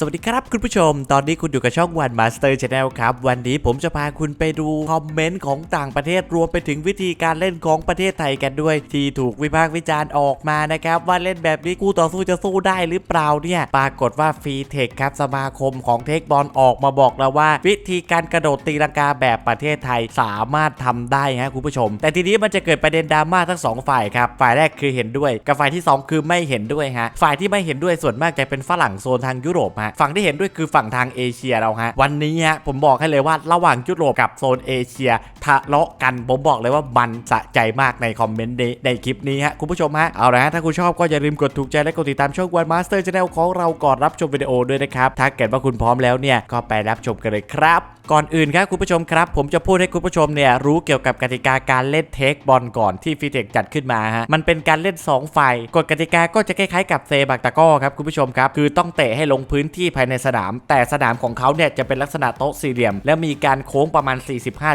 สวัสดีครับคุณผู้ชม ตอนนี้คุณอยู่กับช่องวันมาสเตอร์ชาแนลครับ วันนี้ผมจะพาคุณไปดูคอมเมนต์ของต่างประเทศรวมไปถึงวิธีการเล่นของประเทศไทยกันด้วย ที่ถูกวิพากษ์วิจารณ์ออกมานะครับ ว่าเล่นแบบนี้คู่ต่อสู้จะสู้ได้หรือเปล่าเนี่ย ปรากฏว่าฟรีเทคครับสมาคมของเทคบอลออกมาบอกแล้วว่า วิธีการกระโดดตีลังกาแบบประเทศไทยสามารถทำได้ฮะคุณผู้ชม แต่ทีนี้มันจะเกิดประเด็นดราม่าทั้งสองฝ่ายครับฝ่ายแรกคือเห็นด้วยกับฝ่ายที่สองคือไม่เห็นด้วยฮะฝ่ายที่ไม่เห็นด้วยส่วนมากจะเป็นฝรั่งโซนทางยุโรปฮะฝั่งที่เห็นด้วยคือฝั่งทางเอเชียเราฮะวันนี้ฮะผมบอกให้เลยว่าระหว่างยุโรปกับโซนเอเชียทะเลาะกันผมบอกเลยว่ามันสะใจมากในคอมเมนต์ในในคลิปนี้ฮะคุณผู้ชมฮะเอาละฮะถ้าคุณชอบก็อย่าลืมกดถูกใจและกดติดตามช่องวันมาสเตอร์ชาแนลของเราก่อนรับชมวิดีโอด้วยนะครับถ้าเกิดว่าคุณพร้อมแล้วเนี่ยก็ไปรับชมกันเลยครับก่อนอื่นครับคุณผู้ชมครับ ผมจะพูดให้คุณผู้ชมเนี่ยรู้เกี่ยวกับกติกาการเล่นเทคบอลก่อนที่ฟีเทคจัดขึ้นมาฮะมันเป็นการเล่น2ฝ่ายกฎกติกาก็จะคล้ายๆกับเซบักตะก้อครับคุณผู้ชมครับคือต้องเตะให้ลงพื้นทที่ภายในสนาม แต่สนามของเขาเนี่ยจะเป็นลักษณะโต๊ะสี่เหลี่ยม และมีการโค้งประมาณ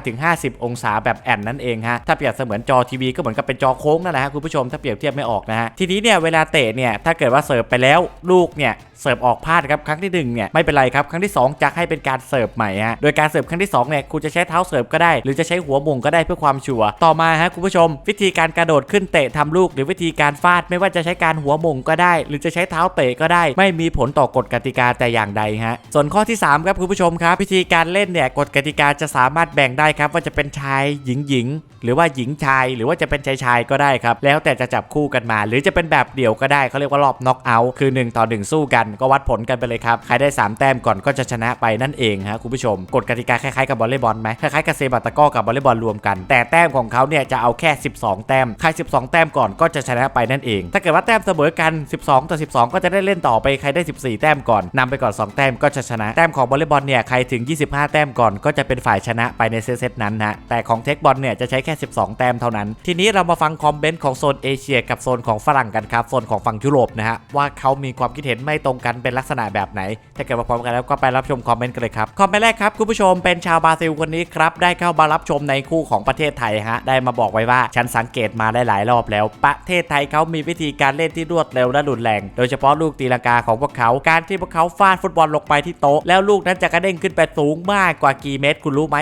45-50 องศาแบบแอนนั่นเองฮะถ้าเปรียบเสมือนจอทีวีก็เหมือนกับเป็นจอโค้งนั่นแหละฮะคุณผู้ชมถ้าเปรียบเทียบไม่ออกนะฮะทีนี้เนี่ยเวลาเตะเนี่ยถ้าเกิดว่าเสิร์ฟไปแล้วลูกเนี่ยเสิร์ฟออกพลาดครับครั้งที่หนึ่งเนี่ยไม่เป็นไรครับครั้งที่สองจะให้เป็นการเสิร์ฟใหม่ฮะโดยการเสิร์ฟครั้งที่สองเนี่ยคุณจะใช้เท้าเสิร์ฟก็ได้ หรือจะใช้หัวมุงก็ได้เพื่อความชัวร์ต่อมาฮะคุณผู้ชม วิธีการกระโดดขึ้นเตะทำลูก หรือวิธีการฟาด ไม่ว่าจะใช้การหัวมุงก็ได้ หรือจะใช้เท้าเตะก็ได้ ไม่มีผลต่อกฎกติกาแต่อย่างใดฮะส่วนข้อที่สามครับคุณผู้ชมครับวิธีการเล่นเนี่ยกฎกติกาจะสามารถแบ่งได้ครับว่าจะเป็นชายหญิงหญิงหรือว่าหญิงชายหรือว่าจะเป็นชายชายก็ได้ครับแล้วแต่จะจับคู่กันมา หรือจะเป็นแบบเดี่ยวก็ได้เขาเรียกว่ารอบน็อกเอาท์คือ 1 ต่อ 1 สู้กันก็วัดผลกันไปเลยครับใครได้ 3 แต้มก่อนก็จะชนะไปนั่นเองฮะคุณผู้ชมกฎกติกาคล้ายๆกับบอลเลย์บอลไหมคล้ายๆกับเซบัตะก้อกับบอลเลย์บอลรวมกัน แต่แต้มของเขาเนี่ยจะเอาแค่ 12 แต้มใคร 12 แต้มก่อนก็จะชนะไปนั่นเอง ถ้าเกิดว่าแต้มเสมอกัน 12 ต่อ 12 ก็จะได้เล่นต่อไปใครได้ 14 แต้มก่อนนำไปก่อน 2 แต้มก็จะชนะ แต้มของบอลเลย์บอลเนี่ยใครถึง 25 แต้มก่อนก็จะเป็นฝ่ายชนะไปในเซตนั้นนะแต่ของเทคบอลเนี่ยจะใช้แค่ 12 แต้มเท่านั้น ทีนี้เรามาฟังคอมเมนต์ของโซนเอเชียกับโซนของฝรั่งกันครับโซนของฝั่งยุโรปนะฮะว่าเขามีความคิดเห็นไม่ตรงกันเป็นลักษณะแบบไหน ถ้าเกิดมาพร้อมกันแล้วก็ไปรับชมคอมเมนต์กันเลยครับคอมเมนต์แรกครับคุณผู้ชมเป็นชาวบราซิลคนนี้ครับได้เข้ามารับชมในคู่ของประเทศไทยฮะได้มาบอกไว้ว่าฉันสังเกตมาได้หลายรอบแล้ว ประเทศไทยเขามีวิธีการเล่นที่รวดเร็วและรุนแรง โดยเฉพาะลูกตีลังกาของพวกเขาการที่พวกเขาฟาดฟุตบอลลงไปที่โต๊ะ แล้วลูกนั้นจะกระเด้งขึ้นไปสูงมากกว่ากี่เมตร คุณรู้ไหม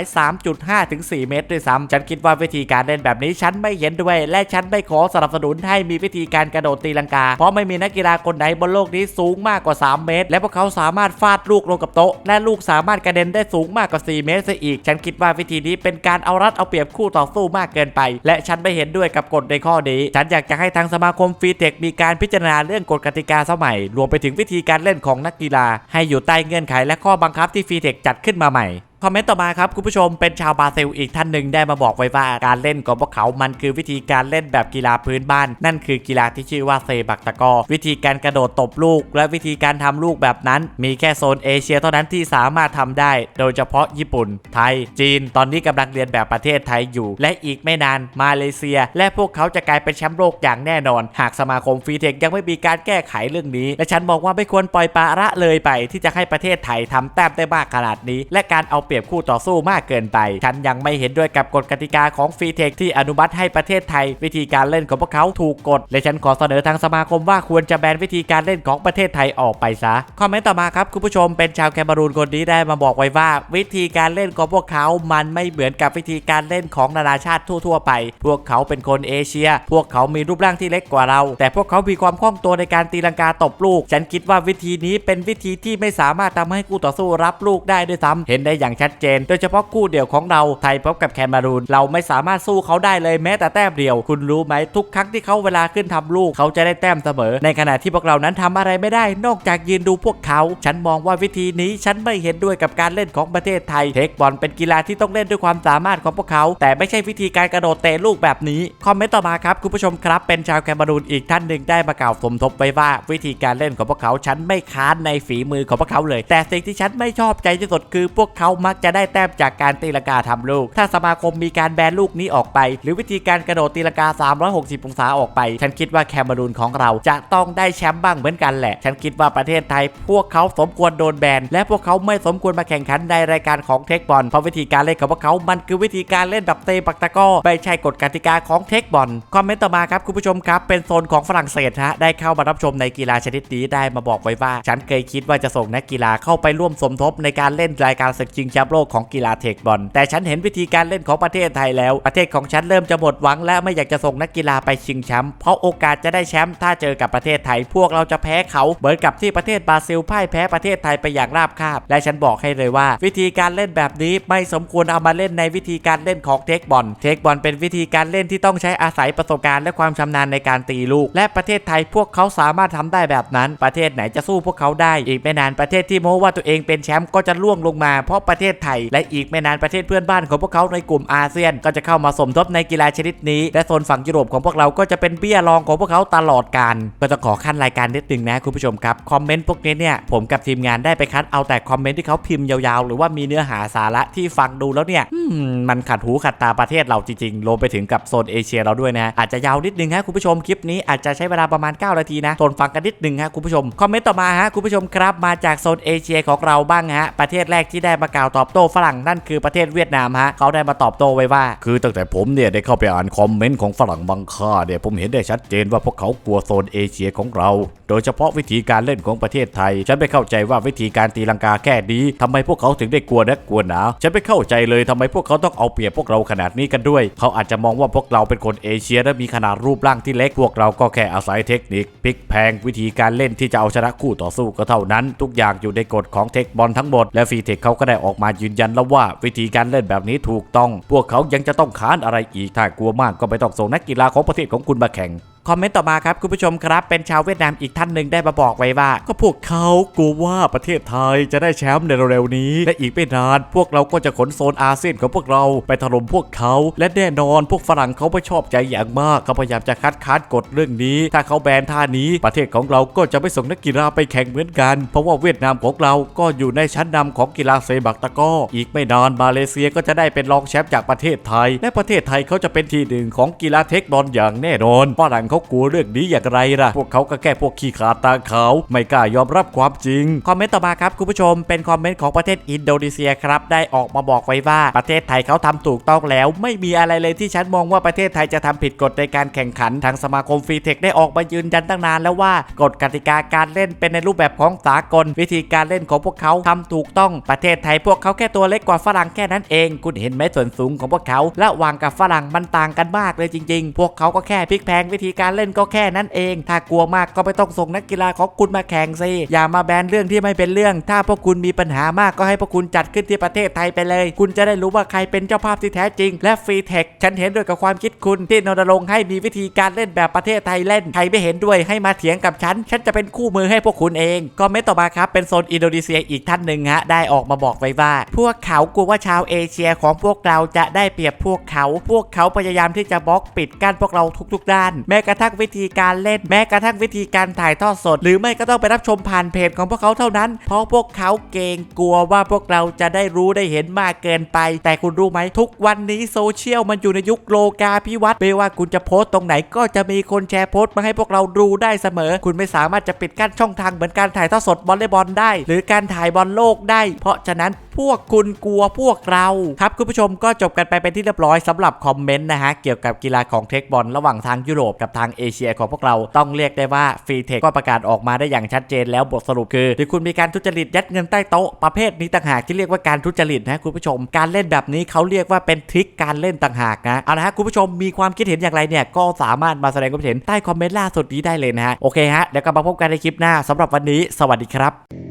3.5 ถึง 4 เมตรด้วยซ้ำฉันคิดว่าวิธีการเล่นแบบนี้ฉันไม่เห็นด้วย และฉันไม่ขอสนับสนุนให้มีวิธีการกระโดดตีลังกา เพราะไม่มีนักกีฬาคนไหนบนโลกนี้สูงมากกว่า 3 เมตร และพวกเขาสามารถฟาดลูกลงกับโต๊ะ และลูกสามารถกระเด็นได้สูงมากกว่า 4 เมตรซะอีก ฉันคิดว่าวิธีนี้เป็นการเอารัดเอาเปรียบคู่ต่อสู้มากเกินไป และฉันไม่เห็นด้วยกับกฎในข้อนี้ฉันอยากจะให้ทางสมาคมฟีเทคมีการพิจารณาเรื่องกฎกติกาสมัย รวมไปถึงวิธีการเล่นของนักกีฬาให้อยู่ใต้เงื่อนไขและข้อบังคับที่ฟีเทคจัดขึ้นมาใหม่ คอมเมนต์ต่อมาครับคุณผู้ชมเป็นชาวบราซิลอีกท่านหนึ่งได้มาบอกไว้ว่าการเล่นของพวกเขามันคือวิธีการเล่นแบบกีฬาพื้นบ้าน นั่นคือกีฬาที่ชื่อว่าเซบักตะกอ วิธีการกระโดดตบลูก และวิธีการทำลูกแบบนั้น มีแค่โซนเอเชียเท่านั้นที่สามารถทำได้ โดยเฉพาะญี่ปุ่น ไทย จีน ตอนนี้กำลังเรียนแบบประเทศไทยอยู่ และอีกไม่นานมาเลเซีย และพวกเขาจะกลายเป็นแชมป์โลกอย่างแน่นอน หากสมาคมฟรีเทคยังไม่มีการแก้ไขเรื่องนี้ และฉันมองว่าไม่ควรปล่อยปละละเลยไป ที่จะให้ประเทศไทยทำแต้มได้มากขนาดนี้ และการเอาปรียบคู่ต่อสู้มากเกินไป ฉันยังไม่เห็นด้วยกับกฎกติกาของฟรีเทคที่อนุมัติให้ประเทศไทย วิธีการเล่นของพวกเขาถูกกฎ และฉันขอเสนอทางสมาคมว่าควรจะแบนวิธีการเล่นของประเทศไทยออกไปซะ คอมเมนต์ต่อมาครับคุณผู้ชมเป็นชาวแคนารูนคนนี้ได้มาบอกไว้ว่า วิธีการเล่นของพวกเขา มันไม่เหมือนกับวิธีการเล่นของนานาชาติทั่ว ๆ ไป พวกเขาเป็นคนเอเชีย พวกเขามีรูปร่างที่เล็กกว่าเรา แต่พวกเขามีความคล่องตัวในการตีลังกาตบลูก ฉันคิดว่าวิธีนี้เป็นวิธีที่ไม่สามารถทำให้คู่ต่อสู้รับลูกได้ด้วยซ้ำเห็นได้อย่างชัดเจน โดยเฉพาะคู่เดี่ยวของเราไทยพบกับแคนารูน เราไม่สามารถสู้เขาได้เลยแม้แต่แต้มเดียว คุณรู้ไหมทุกครั้งที่เขาเวลาขึ้นทำลูกเขาจะได้แต้มเสมอ ในขณะที่พวกเรานั้นทำอะไรไม่ได้ นอกจากยืนดูพวกเขา ฉันมองว่าวิธีนี้ฉันไม่เห็นด้วยกับการเล่นของประเทศไทย เทคบอลเป็นกีฬาที่ต้องเล่นด้วยความสามารถของพวกเขา แต่ไม่ใช่วิธีการกระโดดเตะลูกแบบนี้คอมเมนต์ต่อมาครับคุณผู้ชมครับ เป็นชาวแคนารูนอีกท่านหนึ่งได้มากล่าวสมทบไว้ว่าวิธีการเล่นของพวกเขาฉันไม่ค้านในฝีมือของพวกเขาเลย แต่สิ่งที่ฉันไม่ชอบใจที่สุดคือพวกเขามัมักจะได้แต้มจากการตีลังกาทำลูก ถ้าสมาคมมีการแบนลูกนี้ออกไป หรือวิธีการกระโดดตีลังกา 360 องศาออกไป ฉันคิดว่าแคนารูนของเราจะต้องได้แชมป์บ้างเหมือนกันแหละ ฉันคิดว่าประเทศไทย พวกเขาสมควรโดนแบน และพวกเขาไม่สมควรมาแข่งขันในรายการของเทคบอลเพราะวิธีการเล่นของพวกเขา มันคือวิธีการเล่นแบบเตะปักตะก้อไม่ใช่กฎกติกาของเทคบอลคอมเมนต์ต่อมาครับคุณผู้ชมครับเป็นโซนของฝรั่งเศสฮะได้เข้ามารับชมในกีฬาชนิดนี้ได้มาบอกไว้ว่า ฉันเคยคิดว่าจะส่งนักกีฬาเข้าไปร่วมสมทบในการเล่นรายการศึกชิงแชมป์โลกของกีฬาเทคบอลแต่ฉันเห็นวิธีการเล่นของประเทศไทยแล้ว ประเทศของฉันเริ่มจะหมดหวัง และไม่อยากจะส่งนักกีฬาไปชิงแชมป์เพราะโอกาสจะได้แชมป์ถ้าเจอกับประเทศไทย พวกเราจะแพ้เขาเหมือนกับที่ประเทศบราซิลพ่ายแพ้ประเทศไทยไปอย่างราบคาบ และฉันบอกให้เลยว่า วิธีการเล่นแบบนี้ไม่สมควรเอามาเล่นในวิธีการเล่นของเทคบอลเทคบอลเป็นวิธีการเล่นที่ต้องใช้อาศัยประสบการณ์และความชำนาญในการตีลูก และประเทศไทยพวกเขาสามารถทำได้แบบนั้น ประเทศไหนจะสู้พวกเขาได้อีกไม่นานประเทศที่โม้ว่าตัวเองเป็นแชมป์ก็จะล่วงลงมาเพราะประเทศไทย และอีกไม่นานประเทศเพื่อนบ้านของพวกเขาในกลุ่มอาเซียน ก็จะเข้ามาสมทบในกีฬาชนิดนี้ และโซนฝั่งยุโรปของพวกเราก็จะเป็นเบี้ยรองของพวกเขาตลอดกาลก็จะขอขั้นรายการนิดนึงนะคุณผู้ชมครับคอมเมนต์พวกนี้เนี่ยผมกับทีมงานได้ไปคัดเอาแต่คอมเมนต์ที่เขาพิมพ์ยาวๆ หรือว่ามีเนื้อหาสาระที่ฟังดูแล้วเนี่ยมมันขัดหูขัดตาประเทศเราจริงๆรวมไปถึงกับโซนเอเชียเราด้วยนะอาจจะยาวนิดนึงฮะคุณผู้ชมคลิปนี้อาจจะใช้เวลาประมาณ 9 นาทีนะทนฟังกันนิดนึงฮะคุณผู้ชมคอมเมนต์ต่อมาฮะคุณผู้ชมครับมาจากโซนเอเชียของเราบ้างฮะประเทศแรกที่ได้มากล่าวตอบโต้ฝรั่งนั่นคือประเทศเวียดนามฮะเขาได้มาตอบโต้ไว้ว่า คือตั้งแต่ผมเนี่ยได้เข้าไปอ่านคอมเมนต์ของฝรั่งบางค่าเนี่ยผมเห็นได้ชัดเจนว่าพวกเขากลัวโซนเอเชียของเรา โดยเฉพาะวิธีการเล่นของประเทศไทย ฉันไม่เข้าใจว่าวิธีการตีลังกาแค่นี้ทำไมพวกเขาถึงได้กลัวนักกลัวหนาฉันไม่เข้าใจเลยทำไมพวกเขาต้องเอาเปรียบพวกเราขนาดนี้กันด้วย เขาอาจจะมองว่าพวกเราเป็นคนเอเชียและมีขนาดรูปร่างที่เล็กพวกเราก็แค่อาศัยเทคนิคพลิกแพงวิธีการเล่นที่จะเอาชนะคู่ต่อสู้ก็เท่านั้น ทุกอย่างอยู่ในกฎของเทคบอลทั้งหมดและฟีเทคเขาก็ได้ออกมายืนยันแล้วว่าวิธีการเล่นแบบนี้ถูกต้อง พวกเขายังจะต้องค้านอะไรอีก ถ้ากลัวมากก็ไม่ต้องส่งนักกีฬาของประเทศของคุณมาแข่งคอมเมนต์ต่อมาครับคุณผู้ชมครับ เป็นชาวเวียดนามอีกท่านหนึ่งได้มาบอกไว้ว่า ก็พวกเขากลัวว่าประเทศไทยจะได้แชมป์ในเร็วๆนี้ และอีกไม่นานพวกเราก็จะขนโซนอาเซียนของพวกเราไปถล่มพวกเขา และแน่นอนพวกฝรั่งเขาไม่ชอบใจอย่างมากเขาพยายามจะคัดค้านกฎเรื่องนี้ ถ้าเขาแบนท่านี้ประเทศของเราก็จะไม่ส่งนักกีฬาไปแข่งเหมือนกัน เพราะว่าเวียดนามของเราก็อยู่ในชั้นนำของกีฬาเซบักตะก้ออีกไม่นานมาเลเซียก็จะได้เป็นรองแชมป์จากประเทศไทย และประเทศไทยเขาจะเป็นที่หนึ่งของกีฬาเทคบอลอย่างแน่นอนฝรั่งเขากลัวเรื่องนี้อย่างไรล่ะ พวกเขาก็แค่พวกขี้ขาดตาขาวไม่กล้ายอมรับความจริง คอมเมนต์ต่อมาครับคุณผู้ชม เป็นคอมเมนต์ของประเทศอินโดนีเซียครับ ได้ออกมาบอกไว้ว่าประเทศไทยเขาทำถูกต้องแล้ว ไม่มีอะไรเลยที่ฉันมองว่าประเทศไทยจะทำผิดกฎในการแข่งขัน ทางสมาคมฟรีเทคได้ออกมายืนยันตั้งนานแล้วว่ากฎกติกาการเล่นเป็นในรูปแบบของสากล วิธีการเล่นของพวกเขาทำถูกต้องประเทศไทยพวกเขาแค่ตัวเล็กกว่าฝรั่งแค่นั้นเอง คุณเห็นไหมส่วนสูงของพวกเขาระหว่างกับฝรั่งมันต่างกันมากเลยจริง ๆ พวกเขาก็แค่พลิกแพงวิธีการเล่นก็แค่นั้นเอง ถ้ากลัวมากก็ไม่ต้องส่งนักกีฬาของคุณมาแข่งสิอย่ามาแบนเรื่องที่ไม่เป็นเรื่อง ถ้าพวกคุณมีปัญหามากก็ให้พวกคุณจัดขึ้นที่ประเทศไทยไปเลย คุณจะได้รู้ว่าใครเป็นเจ้าภาพที่แท้จริง และฟรีเทคฉันเห็นด้วยกับความคิดคุณที่นรณรงให้มีวิธีการเล่นแบบประเทศไทยเล่นใครไม่เห็นด้วยให้มาเถียงกับฉันฉันจะเป็นคู่มือให้พวกคุณเอง ก็ไม่ต่อมาครับเป็นโซนอินโดนีเซียอีกท่านหนึ่งฮะได้ออกมาบอกไว้ว่า พวกเขากลัวว่าชาวเอเชียของพวกเราจะได้เปรียบพวกเขา พวกเขาพยายามที่จะบล็อกปิดกั้นพวกเราทุก ๆ ด้าน แม้กระทั่งวิธีการเล่น แม้กระทั่งวิธีการถ่ายทอดสด หรือไม่ก็ต้องไปรับชมผ่านเพจของพวกเขาเท่านั้น เพราะพวกเขาเกรงกลัวว่าพวกเราจะได้รู้ได้เห็นมากเกินไป แต่คุณรู้ไหมทุกวันนี้โซเชียลมันอยู่ในยุคโลกาภิวัตน์ไม่ว่าคุณจะโพสต์ตรงไหนก็จะมีคนแชร์โพสต์มาให้พวกเราดูได้เสมอ คุณไม่สามารถจะปิดกั้นช่องทางเหมือนการถ่ายทอดสดวอลเลย์บอลได้ หรือการถ่ายบอลโลกได้ เพราะฉะนั้นพวกคุณกลัวพวกเรา ครับคุณผู้ชมก็จบกันไปเป็นที่เรียบร้อยสำหรับคอมเมนต์นะฮะเกี่ยวกับกีฬาของเทคบอลระหว่างทางยุโรปกับทางเอเชียของพวกเราต้องเรียกได้ว่าฟรีเทคก็ประกาศออกมาได้อย่างชัดเจนแล้วบทสรุปคือที่คุณมีการทุจริตยัดเงินใต้โต๊ะประเภทนี้ต่างหากที่เรียกว่าการทุจริตนะคุณผู้ชม การเล่นแบบนี้เขาเรียกว่าเป็นทริคการเล่นต่างหากนะเอาละฮะคุณผู้ชมมีความคิดเห็นอย่างไรเนี่ยก็สามารถมาแสดงความคิดเห็นใต้คอมเมนต์ล่าสุดนี้ได้เลยนะฮะโอเคฮะเดี๋ยวกลับมาพบกันในคลิปหน้าสำหรับวันนี้ สวัสดีครับ